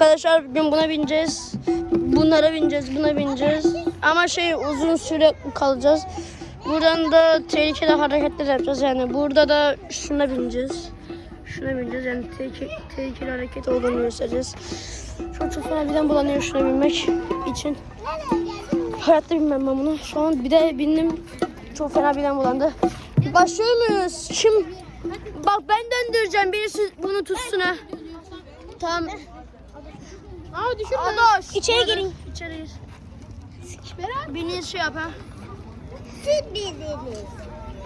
Arkadaşlar bugün buna bineceğiz. Bunlara bineceğiz, buna bineceğiz. Ama şey uzun süre kalacağız. Buradan da tehlikeli hareketler yapacağız yani. Burada da şuna bineceğiz. Şuna bineceğiz yani tehlikeli, tehlikeli hareket olduğunu göstereceğiz. Çok çok fena birden bulanıyor şuna binmek için. Hayatta binmem ben bunu. Şu an bir de bindim. Çok fena birden bulandı. Başlıyor muyuz? Kim? Bak ben döndüreceğim. Birisi bunu tutsun ha. Tamam. Aa düşürme. Adoş. İçeri girin. İçeri gir. Berat. Beni şey yap ha. Siz bizdiniz.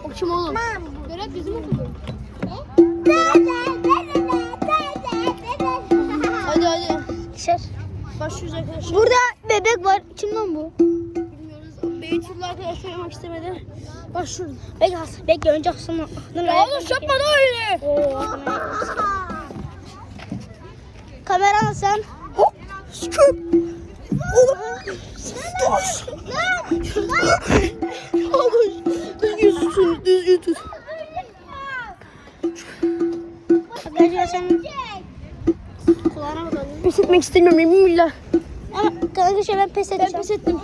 O kim oğlum? Berat bizim okulda. Hadi hadi. Dışarı. Başlıyoruz arkadaşlar. Burada bebek var. Kim lan bu? Bilmiyoruz. Beytullah arkadaşlar yapmak istemedi. Başlıyoruz. Bekle Hasan. Bekle önce aklını Ya oğlum yapma da öyle. Oo. Kamera Hasan. Dur. Oğlum. Düzgün tutun. Düzgün tut. Arkadaşlar Hasan'ın kulağına bakalım. Pes etmek istemiyorum yemin billah. Ama arkadaşlar ben pes edeceğim. Ben pes ettim.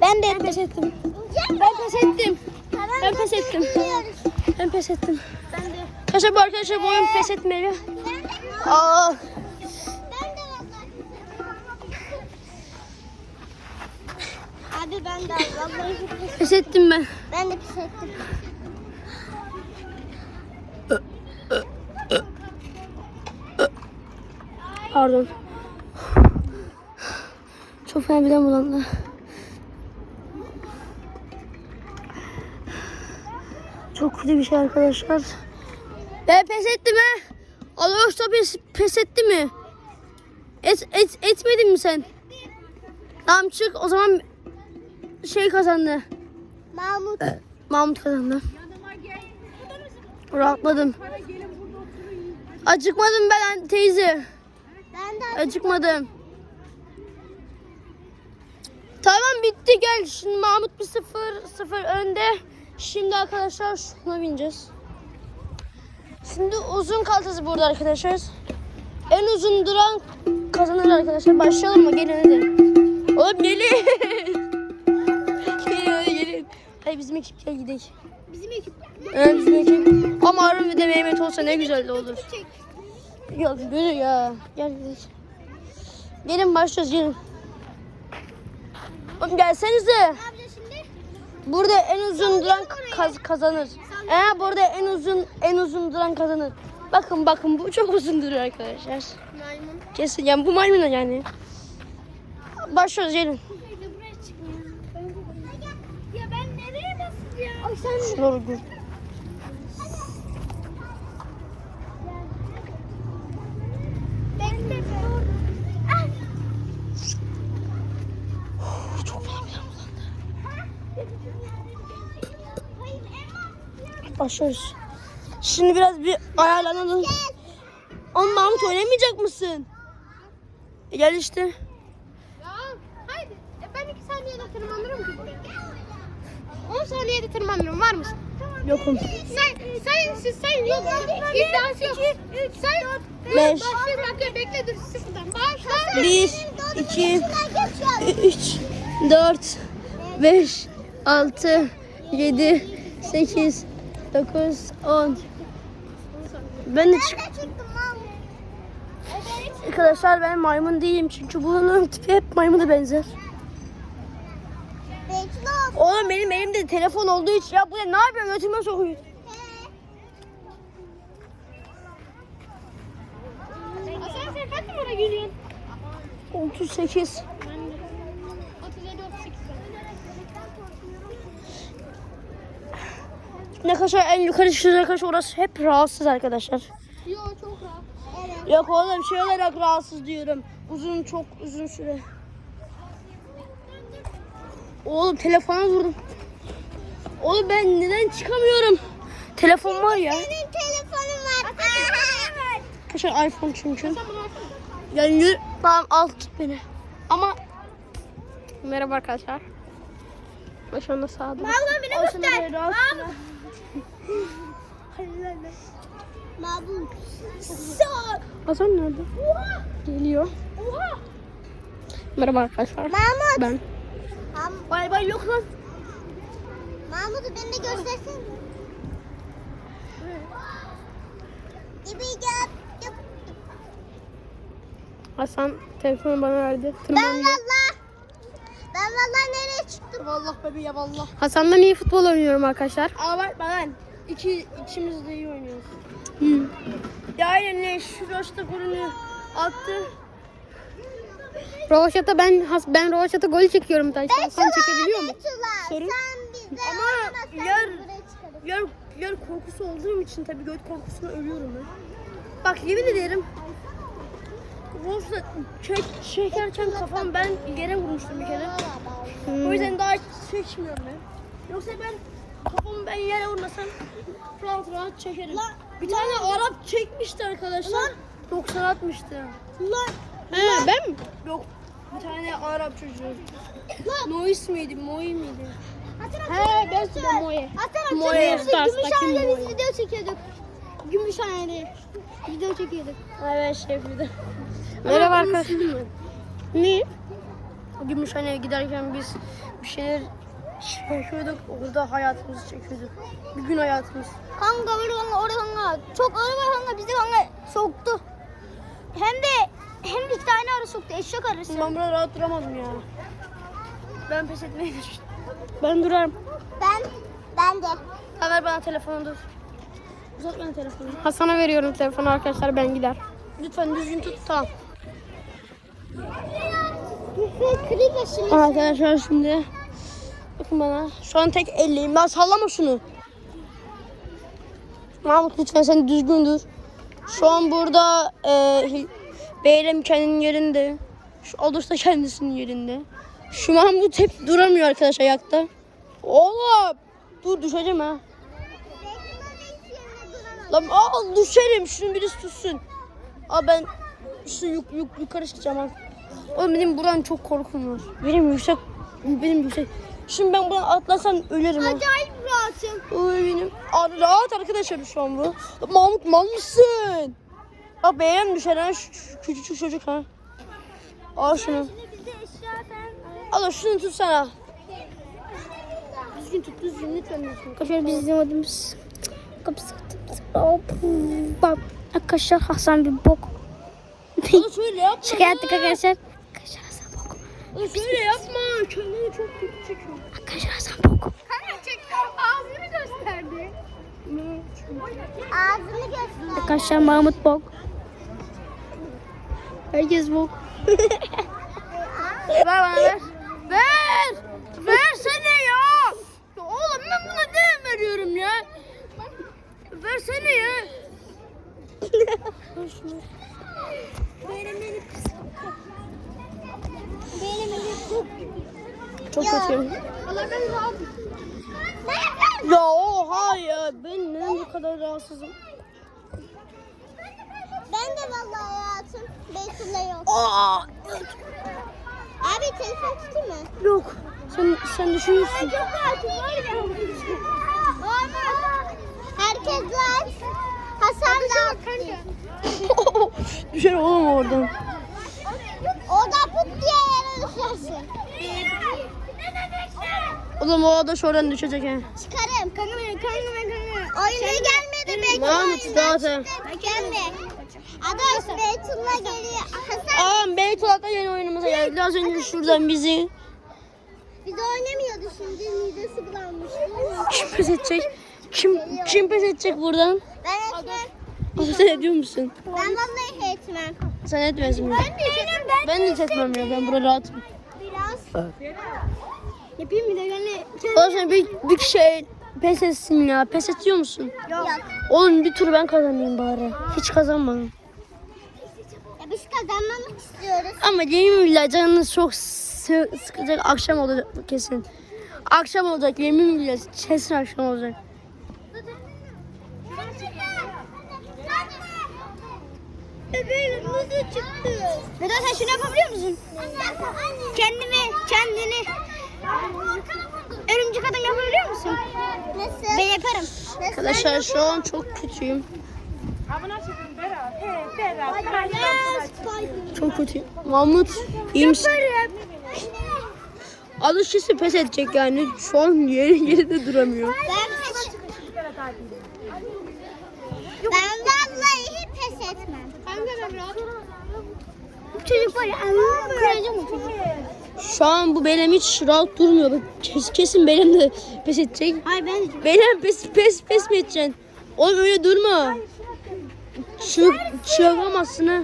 Ben de pes ettim. Ben pes ettim. Ben pes ettim. Ben pes ettim. Ben de. Arkadaşlar bu arkadaşlar bu oyun pes etmeli. Aa. Abi ben de vallahi Pes ettim ben. ben de pes ettim. Pardon. Çok fena birden bulandı. Çok kötü bir şey arkadaşlar. Ben pes ettim he. Aloş da pes, pes etti mi? Et, et, etmedin mi sen? Tamam çık o zaman şey kazandı. Mahmut. Mahmut kazandı. Rahatladım. Acıkmadım ben teyze. Ben de Acıkmadım. Tamam bitti gel. Şimdi Mahmut bir sıfır sıfır önde. Şimdi arkadaşlar şuna bineceğiz. Şimdi uzun kaltası burada arkadaşlar. En uzun duran kazanır arkadaşlar. Başlayalım mı? Gelin hadi. Oğlum gelin. Hadi bizim ekip gel gidelim. bizim ekip. Evet bizim ekip. Ama Harun bir de Mehmet olsa ne güzel olur. Yok yürü ya. Gel gidelim. Gelin başlıyoruz gelin. Oğlum gelsenize. Ne yapacağız şimdi? Burada en uzun duran kaz- kazanır. Ee, burada en uzun en uzun duran kazanır. Bakın bakın bu çok uzun duruyor arkadaşlar. Maymun. Kesin yani bu maymun yani. Başlıyoruz gelin. buraya çıkmıyor. Ya ben nereye basacağım? Ay sen Şuraları gör. Başlıyoruz. Şimdi biraz bir ayarlanalım. Oğlum Mahmut oynamayacak mısın? E gel işte. Ya haydi. E, ben iki saniyede tırmanırım buraya. 10 saniyede tırmanırım. Var mısın? Yokum. Say, sayın siz sayın. Yok. İddiası yok. Say. Beş. Başla dakika bekle dur sıfırdan. Başla. Bir, iki, üç, dört, beş, altı, yedi, sekiz, dokuz, on. Ben de çık. Arkadaşlar ben maymun değilim çünkü bunun tipi hep maymuna benzer. Oğlum benim elimde telefon olduğu için ya bu ne, ne yapıyor götüme sokuyor. Hasan sen kaç numara geliyorsun? 38. Ben de. 37 38. Ne kadar en yukarı çıkacak kadar orası hep rahatsız arkadaşlar. Yo çok rahat. Yok oğlum şey olarak rahatsız diyorum. Uzun çok uzun süre. Oğlum telefona vurdum. Oğlum ben neden çıkamıyorum? Telefon var ya. Benim telefonum var. Arkadaşlar iPhone çünkü. Yani yürü. Tamam al tut beni. Ama merhaba arkadaşlar. Ben şu anda sağda. Mahmut beni göster. Mahmut. Mabuk. Hasan nerede? Geliyor. Merhaba arkadaşlar. Mahmut. Ben. Bay bay yok lan. Mahmut'u beni de göstersene. Gibi yap. yap. Hasan telefonu bana verdi. Ben Tırmanıyor. valla. Ben valla nereye çıktım? Vallahi bebeğim vallahi. Hasan'dan iyi futbol oynuyorum arkadaşlar. Aa bak ben. İki, ikimiz de iyi oynuyoruz. Hı. Ya aynen ne şu yaşta golünü attı. Rovaşata ben has, ben Rovaşata golü çekiyorum taşla. Hasan çekebiliyor mu? Betula, Sorun. Sen bize Ama yer-. Yer, yer korkusu olduğum için tabii göt korkusuna ölüyorum ben. Bak yemin ederim. Wolf'la çek, çekerken kafam ben yere vurmuştum bir kere. Hmm. O yüzden daha çekmiyorum ben. Yoksa ben kafamı ben yere vurmasam rahat rahat çekerim. bir tane Arap çekmişti arkadaşlar. 90 atmıştı. Lan. He ben mi? Yok bir tane Arap çocuğu. Nois miydi? Moi miydi? He ben de Moye. Hatta Moye Gümüşhane'de biz video çekiyorduk. Gümüşhane'de video çekiyorduk. Evet şefiydi. Merhaba arkadaşlar. Ne? Gümüşhane'ye giderken biz bir şeyler çekiyorduk. Orada hayatımızı çekiyorduk. Bir gün hayatımız. Kanka böyle kanka orada kanka. Çok arı var kanka bizi kanka soktu. Hem de hem iki tane arı soktu. Eşek arısı. Ben burada rahat duramadım ya. Ben pes etmeye düştüm. Ben durarım. Ben ben de. Ha, ver bana telefonu dur. Uzat bana telefonu. Hasan'a veriyorum telefonu arkadaşlar ben gider. Lütfen düzgün tut tamam. Kırık aşırı. Arkadaşlar şimdi bakın bana. Şu an tek elliyim. Ben sallama şunu. Mahmut lütfen sen düzgün dur. Şu an burada e, Beylem kendinin yerinde. Şu da kendisinin yerinde. Şu Mahmut hep duramıyor arkadaş ayakta. Oğlum dur düşeceğim ha. Lan al düşerim. Şunu birisi tutsun. Aa ben şu yuk, yuk, yukarı çıkacağım ha. Oğlum benim buradan çok korkum var. Benim yüksek, benim yüksek. Şimdi ben buradan atlasam ölürüm. Acayip rahatım. Oy benim. Abi rahat arkadaşlar şu an bu. Mahmut mal mısın? Bak beğen düşer ha şu, şu küçücük çocuk ha. Al şunu. Al şunu tutsana. Düzgün tut düzgün lütfen düzgün. Arkadaşlar biz izlemediğimiz kapısı Hop. Bak arkadaşlar Hasan bir bok. Oğlum şöyle yapma. Şaka yaptık arkadaşlar. Arkadaşlar Hasan bok. Oğlum şöyle yapma. Kendini çok kötü çekiyor. Arkadaşlar Hasan bok. Kanka çek ağzını gösterdi. Ağzını göster. Arkadaşlar Mahmut bok. Herkes bok. Ver bana ver. Ver. Versene ya. ya oğlum ben buna ne veriyorum ya? Versene ya. Benim elim Benim elim çok kötüyüm. Allah ben yapıyorsun? Ya oha ya ben neden bu kadar rahatsızım? Ben de hayatım. Beytullah yok. Aa, Abi telefon tutayım mı? yok. Sen sen düşünürsün. Çok ya. Herkes var. Hasan da Düşer oğlum oradan. Orada put diye yere düşersin. Oğlum o adaş oradan düşecek he. Çıkarım. Kanka benim, kanka benim, kanka Oyuna gelmedi Beytullah. Mahmut zaten. Gelme. Adaş Beytullah geliyor. Hasan Aa Beytulah'ta yeni oyunumuza geldi. Az önce şuradan bizi biz oynamıyordu şimdi. Midesi bulanmış. kim pes edecek? Kim kim pes edecek buradan? Ben etmem. Abi sen ediyor musun? Ben vallahi etmem. Sen etmezsin. Ben de etmem. Ben, de etmem ya. Ben burada rahatım. Biraz. Yapayım bir de yani. Oğlum sen bir, bir şey pes etsin ya. Pes ediyor musun? Yok. Oğlum bir tur ben kazanayım bari. Hiç kazanmadım. Biz kazanmamak istiyoruz. Ama yemin billah canınız çok sı- sıkacak. Akşam olacak kesin. Akşam olacak yemin billah. Kesin akşam olacak. Bebeğim nasıl çıktı? Vedat sen şunu yapabiliyor musun? Kendimi, kendini örümcek adam yapabiliyor musun? Nasıl? Ben yaparım. Arkadaşlar şu an çok kötüyüm. Çok kötü. Mahmut iyi misin? Alışırsa pes edecek yani. Şu an yeri yerinde duramıyor. Ben vallahi pes etmem. Ben. Bu çocuk var ya kıracağım o. Şu an bu benim hiç rahat durmuyor. Kes, kesin benim de pes edecek. Hayır ben de. Benim pes pes pes mi edeceksin? Oğlum öyle durma. Çık, çıkamazsın ha.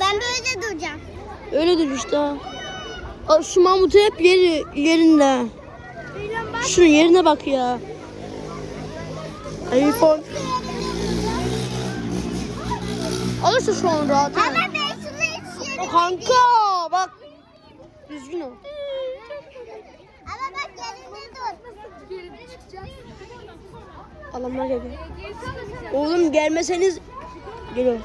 Ben böyle duracağım. Öyle dur işte. Aa, Şu Mahmut'u hep yeri, yerinde. Şunun yerine bak ya. iPhone. Alırsa şu an rahat. ha. Ama ben şunu içiyorum. Kanka bak. Düzgün ol. Ama bak yerinde dur. Adamlar geliyor. Oğlum gelmeseniz geliyor.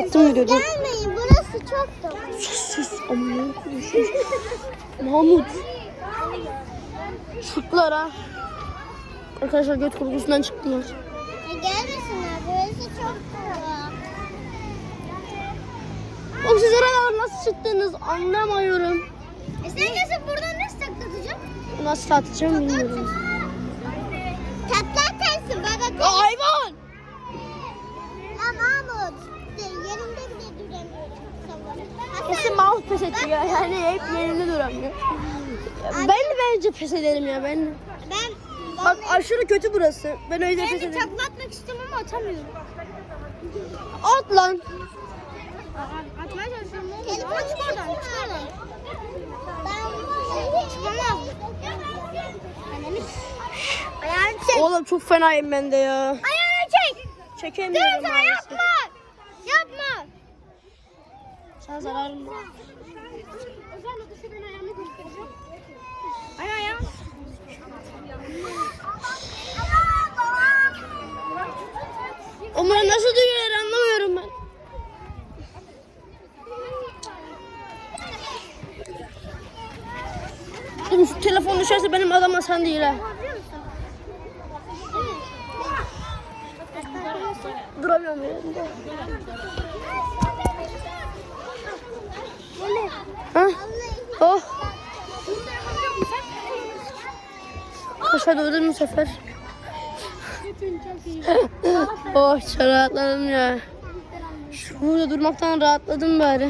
Attım videoda. Gelmeyin burası çok da. Sus sus. Amma konuşuyorsun. Mahmut. Çıktılar ha. Arkadaşlar göt kurgusundan çıktılar. E, gelmesinler burası çok da. Oğlum siz oralar nasıl çıktınız anlamıyorum. E sen nasıl buradan nasıl taklatacağım? Nasıl atacağım bilmiyorum. Aa, hayvan! Ya Mahmut. de Yerinde bile duramıyor. Kesin Mahmut pes ya. Yani hep yerinde duramıyor. Ben de bence pes ederim ya ben. de. Ben Bak aşırı kötü burası. Ben öyle pes ben de ederim. takla atmak istiyorum ama atamıyorum. At lan. Atmaya çalışıyorum. Telefon çık oradan. Çık oradan. Ben çıkamam. Ananı Ayağını çek. Oğlum çok fenayım ben de ya. Ayağını çek. Çekemiyorum Diyorum sana yapma. Yapma. Sana zararım var. Özel odası ben ayağımı göstereceğim. Ay ayağım. Onları nasıl duyuyorlar anlamıyorum ben. Telefon düşerse benim adam Hasan değil ha. Duramıyorum yerinde. Ha? Oh. Aşağı doğru bu sefer. oh çok rahatladım ya. Şurada durmaktan rahatladım bari.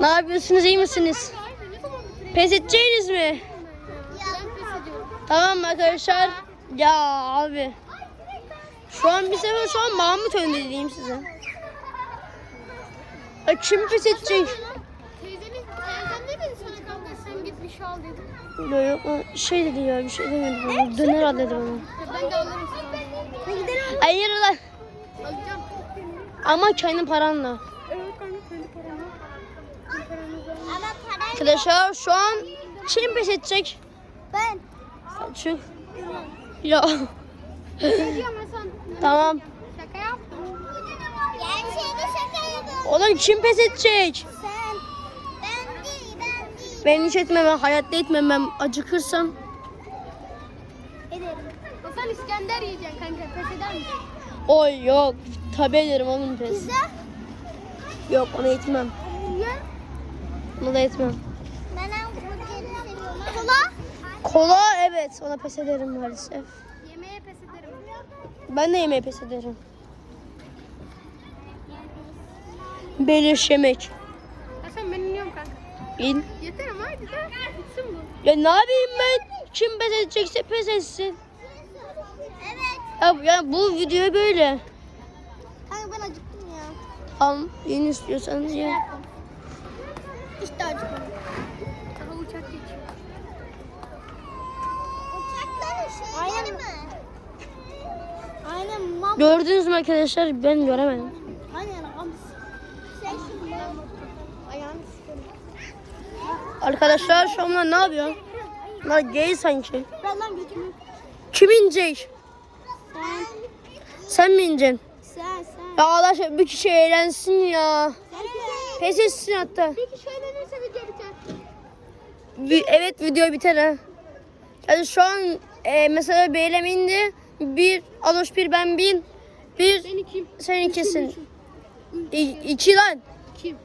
Ne yapıyorsunuz iyi misiniz? Pes edeceğiniz mi? Tamam arkadaşlar. Ya abi. Şu an bir sefer şu an Mahmut önde diyeyim size. Ay, kim pes edecek? Teyzenin, teyzen ne dedi sana sen git bir şey al dedi. Yok yok o şey dedi ya bir şey demedi bana. Döner al dedi bana. Ben de alırım sana. Hadi gidelim. Hayır lan. Alacağım. Ama kendi paranla. Evet kanka kendi paramı. Ama Arkadaşlar şu an kim pes edecek? Ben. Selçuk. Ya Ne diyorum? Tamam. Şaka yaptım. Gerçeğini şaka yapıyorum. Oğlum kim pes edecek? Sen. Ben değil ben değil. Ben hiç etmem. Ben hayatta etmem. Ben acıkırsam. Ederim. Hasan İskender yiyeceksin kanka. Pes eder misin? Oy yok. Tabi ederim oğlum pes. Pizza. Yok onu etmem. Ya. Onu da etmem. Ben hamburgeri seviyorum. Kola. Kola evet ona pes ederim maalesef. Ben de yemeğe pes ederim. Beleş yemek. Hasan ben iniyorum kanka. İn. Yeter ama hadi de. Bitsin bu. Ya ne yapayım ben? Kim pes edecekse pes etsin. Evet. Ya, ya bu video böyle. Kanka ben acıktım ya. Tamam yeni istiyorsan ye. İşte acıktım. Daha uçak geçiyor. Uçaklar şey Aynen. mi? Gördünüz mü arkadaşlar? Ben göremedim. Arkadaşlar şu an ne yapıyor? Bunlar gay sanki. Kim inecek? Sen. Sen mi ineceksin? Sen sen. Ya Allah bir kişi eğlensin ya. Sen. Pes etsin hatta. Peki şöyle neyse video biter. Vi- evet video biter ha. Yani şu an e, mesela Beylem indi. Bir. Aloş bir ben bin. Bir. Sen kim? Sen ikisin. İ, iki lan. Kim?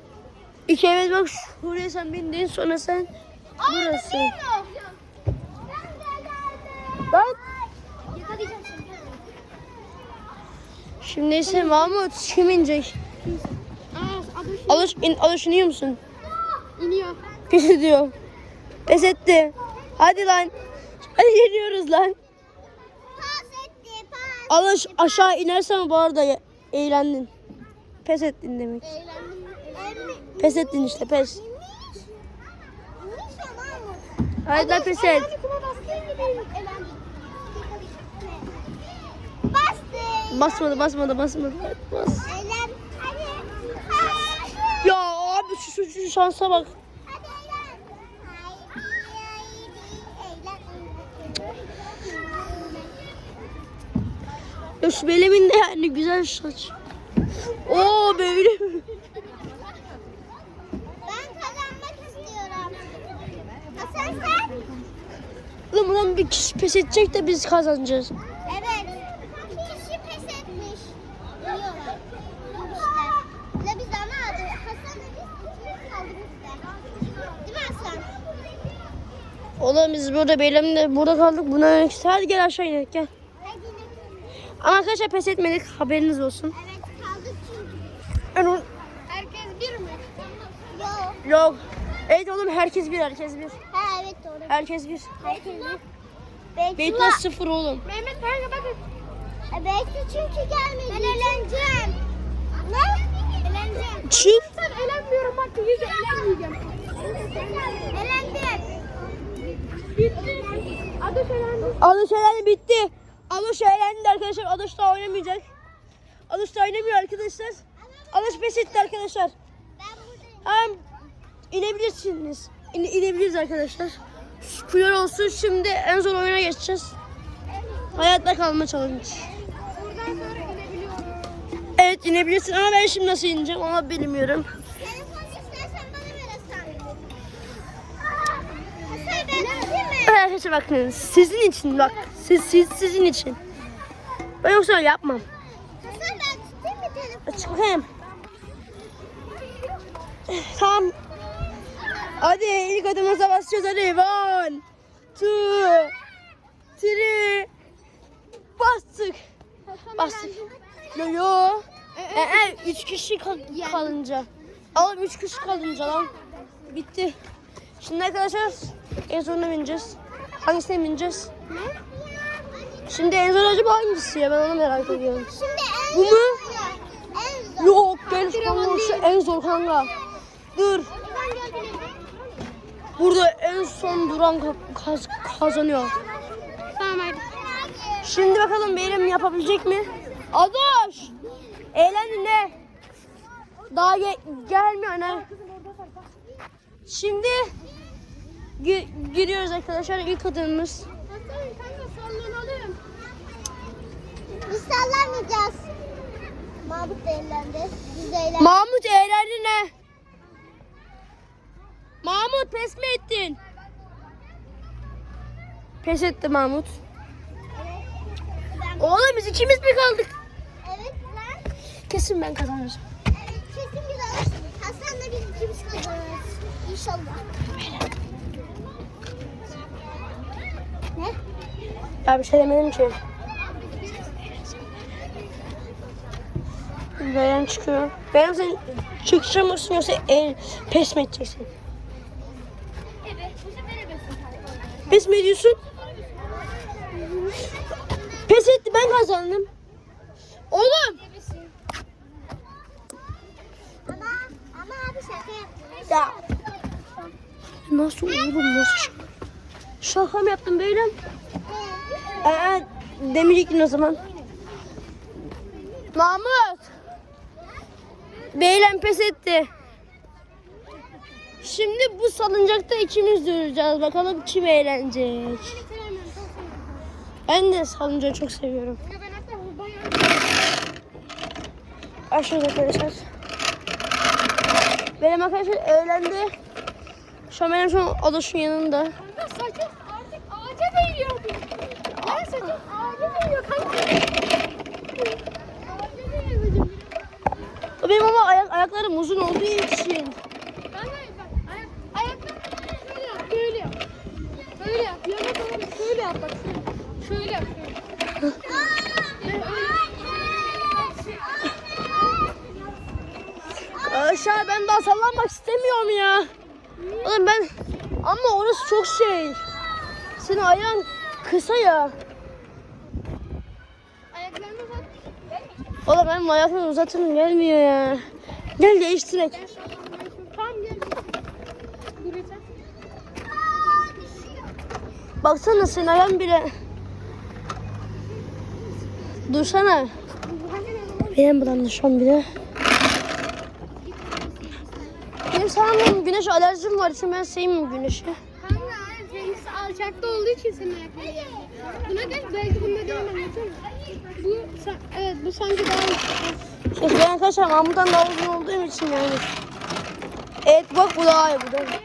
İki evet bak şuraya sen bindin sonra sen burası. Yakalayacağım seni. Şimdi ise Mahmut kim inecek? Aa adı in, alış iniyor musun? iniyor. Pis diyor. Pes etti. Hadi lan. Hadi geliyoruz lan. Alış aşağı inersen bu arada eğlendin. Pes ettin demek. Pes ettin işte pes. Hadi lan pes et. Basmadı basmadı basmadı. Bas. Ya abi şu, şu, şu şansa bak. Ya şu belimin de yani güzel saç. Oo benim. Ben kazanmak istiyorum. Hasan sen? Lan buradan bir kişi pes edecek de biz kazanacağız. Evet. Kişi pes etmiş. Diyorlar. Demişler. Ve biz ama adı. Hasan'la biz ikimiz kaldık. Değil mi Hasan? Oğlum biz burada belimde burada kaldık. Buna hadi gel aşağı inelim gel. Ama arkadaşlar pes etmedik haberiniz olsun. Evet kaldık çünkü. Yani Herkes bir mi? Yok. Yok. Evet oğlum herkes bir herkes bir. Ha evet doğru. Herkes bir. Herkes bir. Belki Beytullah sıfır oğlum. Mehmet kanka bakın. E, belki çünkü gelmedi. Ben eğleneceğim. Ne? Eğleneceğim. Çık. Ben eğlenmiyorum bak yüzü eğlenmeyeceğim. Eğlendim. Bitti. Adı söylendi. Alış eğlendi bitti. Alış eğlendi arkadaşlar. Alış da oynamayacak. Alış da oynamıyor arkadaşlar. Alış pes etti arkadaşlar. Hem inebilirsiniz. İne, inebiliriz arkadaşlar. Şükürler olsun şimdi en zor oyuna geçeceğiz. Hayatta kalma challenge. Evet inebilirsin ama ben şimdi nasıl ineceğim ama bilmiyorum. Telefonu istersen bana ver Hasan. Hasan ben tutayım mı? Arkadaşlar bakın sizin için bak. Siz, siz sizin için. Ben yoksa yapmam. Hasan ben tutayım. Hadi ilk adımıza basacağız hadi. One, two, three. Bastık. Bastık. Yo yo. Ee, e, üç kişi kal- kalınca. Oğlum üç kişi kalınca lan. Bitti. Şimdi arkadaşlar en sonuna bineceğiz. Hangisine bineceğiz? Şimdi en zor acaba hangisi ya? Ben onu merak ediyorum. Şimdi en Bu mu? En zor. Yok gel şu en zor kanka. Dur. Burada en son duran ka- kaz- kazanıyor. Tamam hadi. Şimdi bakalım benim yapabilecek mi? Adaş! Eğlendin ne? Daha ge- gelmiyor ne? Şimdi gi- giriyoruz arkadaşlar ilk adımımız. Biz sallamayacağız. Mahmut da eğlendi. Biz de eğlendik. Mahmut eğlendi ne? Mahmut pes mi ettin? Pes etti Mahmut. Ben- Oğlum biz ikimiz mi kaldık? Evet lan. Kesin ben kazanırım. Evet kesin biz alırsınız. Hasan'la biz ikimiz kazanırız. İnşallah. Ne? Ya bir şey demedim ki. Beyan çıkıyor. Beyan sen çıkacak mısın yoksa el, pes mi edeceksin? Evet. Pes mi ediyorsun? Pes etti ben kazandım. Oğlum. Ama ama abi şaka yaptım. Ya. Nasıl oğlum nasıl şaka? Şaka mı yaptın böyle? Ee, demeyecektin o zaman. Mahmut. Beylen pes etti. Şimdi bu salıncakta ikimiz duracağız. Bakalım kim eğlenecek. Ben de salıncağı çok seviyorum. Aşağıda arkadaşlar. Benim arkadaşlar eğlendi. Şu an benim şu an Adaş'ın yanında. Kanka saçın artık ağaca değiyor. Neresi saçım ağaca değiyor kanka. Ağaca değiyor saçım. Benim ama ayak, ayaklarım uzun olduğu için. Kanka bak ayak, ayaklarını şöyle yap, böyle yap. Böyle yap, yana doğru şöyle yap bak şöyle. Şöyle yap, şöyle. Aşağı ben daha sallanmak istemiyorum ya. Oğlum ben ama orası çok şey. Senin ayağın kısa ya. Ayaklarını uzat. Oğlum benim ayaklarım uzatım gelmiyor ya. Gel değiştirek. Gel. Baksana senin ayağın bile. Dursana. Benim bulandı şu an bile. Benim sanırım güneş alerjim var için ben sevmiyorum güneşi. Kanka seninkisi alçakta olduğu için ayakların geldi. Buna geç belki bunda anlatayım. Bu evet bu sanki daha iyi. Şey, ben arkadaşlar Mahmut'tan daha uzun olduğum için yani. Evet bak bu daha iyi bu daha iyi.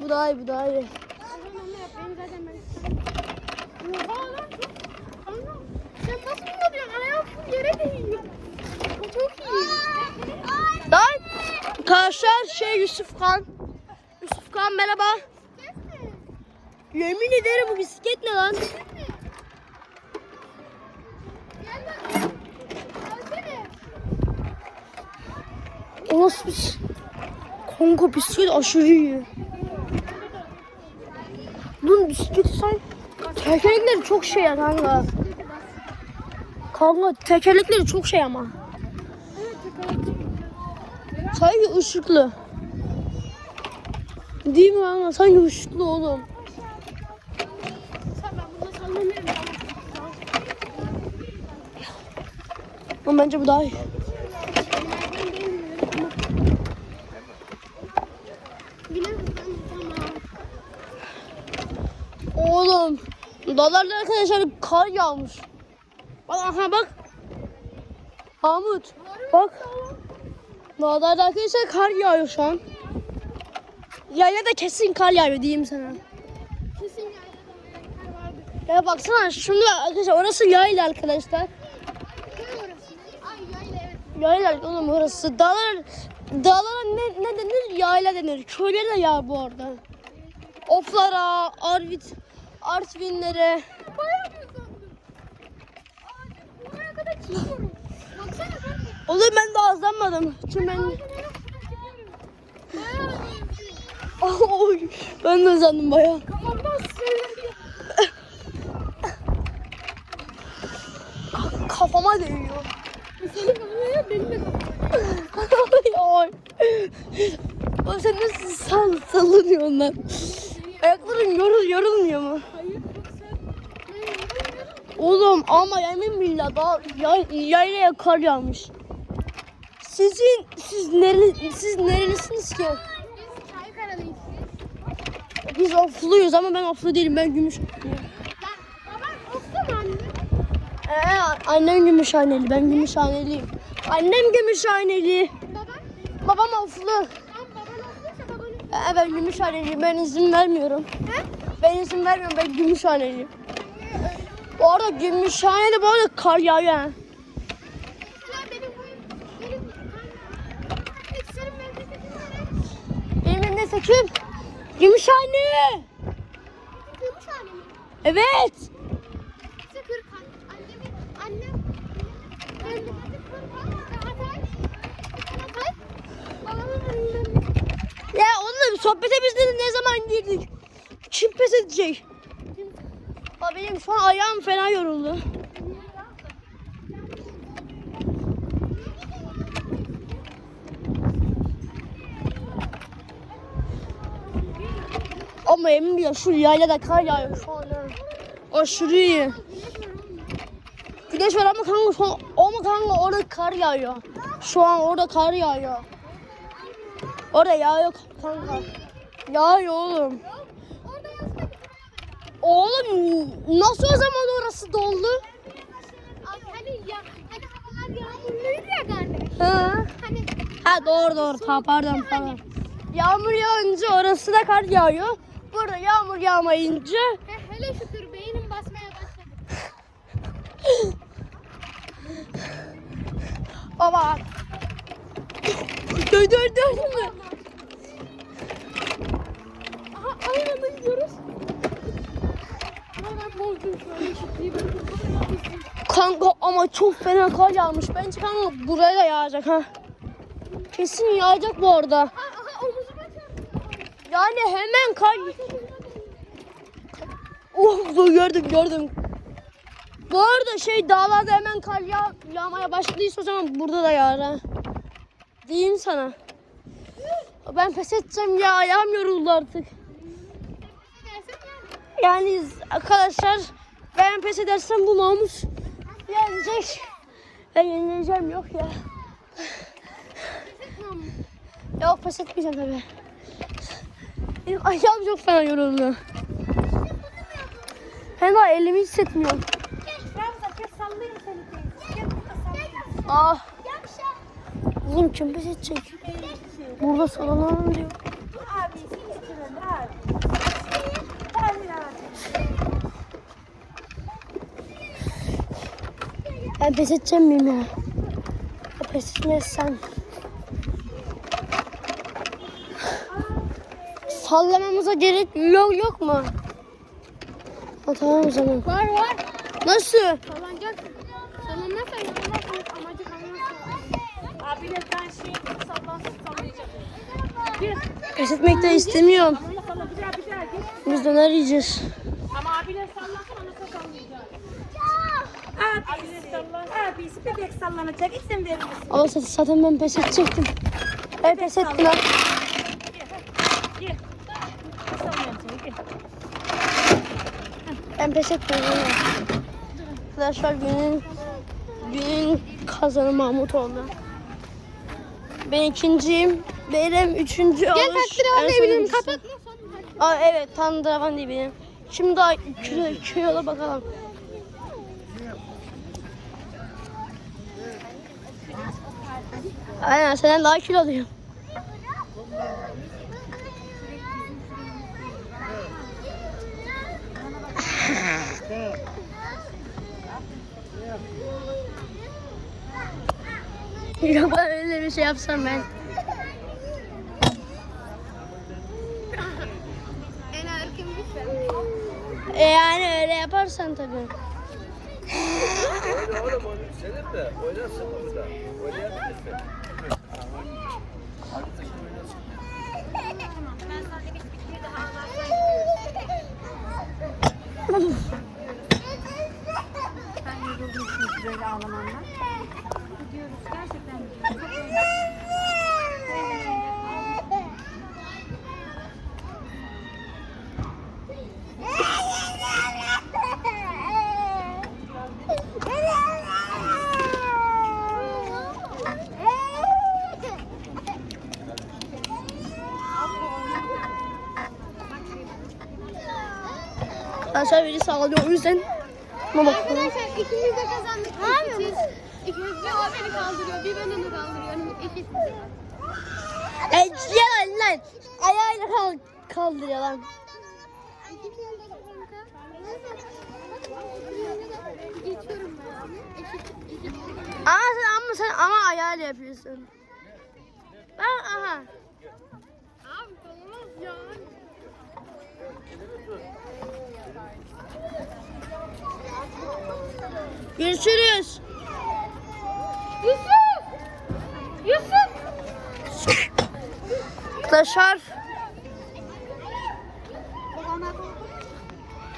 Bu daha iyi bu daha iyi. O zaman onu yap. Benim zaten ben Oha lan çok. Kanka sen nasıl yapıyorsun? Ayağın full yere değiyor. Bu çok iyi. Lan arkadaşlar şey Yusuf Kan. Yusuf Kan merhaba. Yemin ederim bu bisiklet ne lan? O nasıl bir... Kanka bisiklet aşırı iyi. Bunun bisikleti sen... Tekerlekleri çok şey ya kanka. Kanka tekerlekleri çok şey ama. Sanki ışıklı. Değil mi kanka? Sanki ışıklı oğlum. Ama bence bu daha iyi. Oğlum. Dağlarda arkadaşlar kar yağmış. Bak aha bak. Mahmut. Bak. Dağlarda arkadaşlar kar yağıyor şu an. Yayla da kesin kar yağıyor diyeyim sana. Kesin yayladan vardı. Ya baksana şimdi arkadaşlar orası yayla arkadaşlar. Köy orası. Ay yayla evet. Yayla oğlum orası. Dağlar, dağlara ne, ne denir? Yayla denir. Köylere de yağ bu arada. Oflara, Arvit, Artvinlere. Bayağı büyük sandım. Ağacın buraya kadar çıkıyorum. Baksana Oğlum ben daha azlanmadım. Çünkü ben... Oy, ben de uzandım bayağı. Kafama değiyor. Senin kafana benim de kafama. Ay. Oğlum sen nasıl sal, sallanıyorsun lan? Ayakların yorul, yorulmuyor mu? Hayır. Oğlum ama yemin billah daha yay, yaylaya kar yağmış. Sizin, siz nereli, siz nerelisiniz ki? Biz ofluyuz ama ben oflu değilim, ben gümüş. Ee, annem gümüşhaneli, ben gümüşhaneliyim. Annem gümüşhaneli, Baban? babam oflu. Ee, ben gümüşhaneliyim, ben izin vermiyorum. He? Ben izin vermiyorum, ben gümüşhaneliyim. Bu arada gümüşhanede bu arada kar yağıyor ha. Lan benim boyum. Benim. Peki senin memleketin nere? Benim memleketim Gümüşhane. Gümüşhane mi? Evet. Kırkan. Annemin, annem. Ya oğlum sohbete biz de ne zaman girdik? Kim pes edecek? Benim şu an ayağım fena yoruldu. Ama emin ya şu yaylada kar yağıyor şu an. ha. Aşırı iyi. Güneş var ama kanka şu an, ama kanka orada kar yağıyor. Şu an orada kar yağıyor. Orada yağıyor kanka. Yağıyor oğlum. Oğlum nasıl o zaman orası doldu? Hani ya, hani havalar yağmurluydu ya kardeş. Ha? Hani Ha doğru doğru ta pardon pardon. Yağmur yağınca orası da kar yağıyor. Burada yağmur yağmayınca he, hele şükür beynim basmaya başladı. Baba. Dön dön dön? Aha aynı anda gidiyoruz. Ama ben bozdum şu an eşitliği. Kanka ama çok fena kar yağmış. Bence kanka buraya da yağacak ha. Kesin yağacak bu arada. Çarptı. Yani hemen kar... Oh gördüm gördüm. Bu arada şey dağlarda hemen kar yağ, yağmaya başladıysa o zaman burada da yağar ha. Diyeyim sana. Ben pes edeceğim ya ayağım yoruldu artık. Yani arkadaşlar ben pes edersem bu namus yenecek. Ben yenileceğim yok ya. Yok pes etmeyeceğim tabii. Benim ayağım çok fena yoruldu. Daha elimi hissetmiyorum. Ah oğlum kim pes edecek? Burada sallanalım diyor. Ben pes edeceğim miyim? Ya pes etmezsen. Sallamamıza gerek yok yok mu? Ha, tamam o zaman. Var var. Nasıl? Sallanacak. Sallanmazsan yapamazsın. Amacı kalmazsın. Abiler ben şey sallansın sallayacak. Bir Pes etmek de istemiyorum. Biz döner yiyeceğiz. Ama abiler sallansın onu sallayacak. Abiler sallansın. Abisi bebek sallanacak. İzin verir misin? Ama zaten- zaten ben pes edecektim. Ben pes ettim ha. Gel. Sallayalım seni gel. Etmiyorum. ama. Arkadaşlar günün günün kazanı Mahmut oldu. Ben ikinciyim. Beyrem üçüncü Gel Alış taktiravan en diyebilirim. Kapatma. Aa, evet tandıravan diyebilirim. Şimdi daha kilo, kilola bakalım. Aynen senden daha kiloluyum. Yok ben öyle bir şey yapsam ben. E yani öyle yaparsan tabii. Oyna oğlum senin de oynasın burada. Oynayabilirsin. Ben yoruldum çünkü böyle ağlamandan. Gidiyoruz gerçekten gidiyoruz. Arkadaşlar biri sağlıyor o yüzden. Ama bakalım. Arkadaşlar ikimiz de kazandık. Eşitiz. İkimiz bir o beni kaldırıyor, bir ben onu kaldırıyorum. Eşit. E, yalan lan. Ayağıyla kal kaldırıyor lan. Geçiyorum ben. Ama sen ama sen ama ayağıyla yapıyorsun. Ben aha. Abi olmaz ya. Görüşürüz. Yusuf! Yusuf! Arkadaşlar.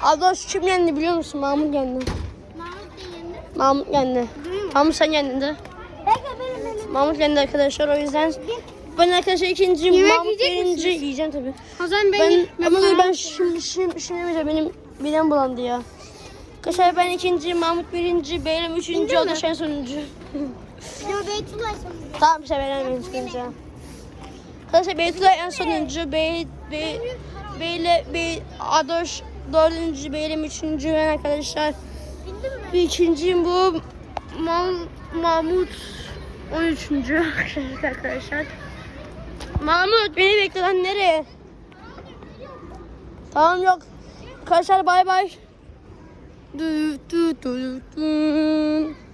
Abla kim yendi biliyor musun? Mahmut yendi. Mahmut yendi. Mahmut sen yendin de. Mahmut yendi arkadaşlar o yüzden. Ben arkadaşlar ikinciyim. Yemek Mahmut yiyecek birinci. Yiyeceğim tabii. O zaman ben, Ben, ama dur ben şimdi şimdi şimdi yemeyeceğim. Benim midem bulandı ya. Arkadaşlar ben ikinci, Mahmut birinci, Beylem üçüncü, o da şey sonuncu. Yo Beytullah sonunda. Tamam işte Beylem en sonuncu. Arkadaşlar Beytullah en sonuncu, Bey, Bey, Beyle, Bey, Adoş dördüncü, Beylem üçüncü ben arkadaşlar. Bir ikinciyim bu. Mal, Mahmut on üçüncü arkadaşlar. Mahmut beni bekle lan nereye? Tamam yok. Arkadaşlar bay bay. Do, do, do, do, do.